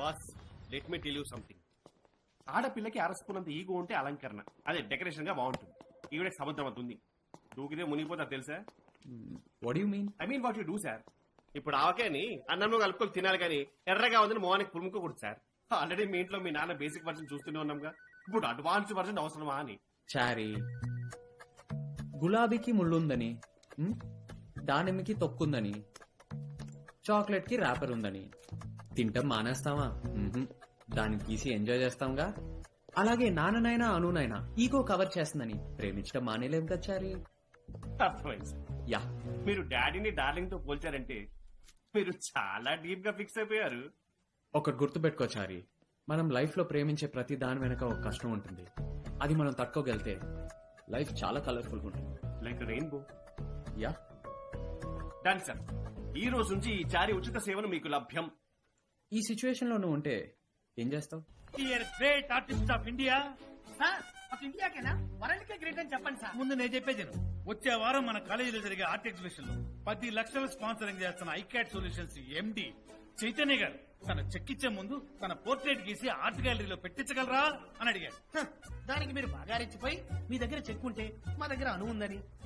Boss let me tell you something ఆడపిల్లకి అరసుకున్నంత ego ఉంటే అలంకరణ. అదే డెకరేషన్గా బాగుంటుంది. ఈవిడ సముద్రం అంత ఉంది. దూకితే మునిగిపోతా తెలుసా? What you mean I mean what you do sir ఇప్పుడు ఆవకాయని అన్నంలో కలుపుకొని తినాలి కానీ ఎర్రగా ఉందని మోహానికి పురుముకోకూడదు సార్ ఆల్రెడీ మీ ఇంట్లో మీ నాన్న బేసిక్ వర్షన్ చూస్తూనే ఉన్నాంగా. ఇప్పుడు అడ్వాన్స్ వర్షన్ అవసరమా అని. చారీ. గులాబీకి ముళ్ళుందని? దానిమ్మకి తొక్కుందని చాక్లెట్కి ర్యాపర్ ఉందని. తింటాం మానేస్తావా? మ్హూ. దాన్ని తీసి ఎంజాయ్ చేస్తాంగా? అలాగే నాన్ననైనా అనునైనా ఈగో కవర్ చేస్తుందని ప్రేమించడం మానేలేం కదా చారీ అర్థమైంది సార్. యా. మీరు డాడీని డార్లింగ్తో పోల్చారంటే మీరు చాలా డీప్గా ఫిక్స్ అయిపోయారు. ఒకటి గుర్తుపెట్టుకో చారి. మనం లైఫ్లో ప్రేమించే ప్రతి దాని వెనక ఒక కష్టం ఉంటుంది. అది మనం తట్టుకోగలితే లైఫ్ చాలా కలర్ఫుల్ ఉంటుంది. Like rainbow. Yeah. Done sir ఈ రోజు నుంచి ఈ చారి ఉచిత సేవను మీకు లభ్యం. ఈ సిచ్యువేషన్లో నువ్వు ఉంటే ఏం చేస్తావు? Great artist of India sir ఒక ఇండియాకేనా వరల్డ్ కే గ్రేట్ అని చెప్పండి సార్ ముందు నేను చెప్పేది. వచ్చే వారం మన కాలేజీలో జరిగే ఆర్ట్ ఎగ్జిబిషన్లో పది లక్షల స్పాన్సరింగ్ చేస్తున్న ఐకాట్ సొల్యూషన్స్ ఎండి చైతన్య గారు తన చెక్ ఇచ్చే ముందు తన పోర్ట్రేట్ గీసి ఆర్ట్ గ్యాలరీలో పెట్టించగలరా అని అడిగారు హ, దానికి మీరు బాగా రెచ్చిపోయి మీ దగ్గర చెక్ ఉంటే మా దగ్గర అను ఉందని.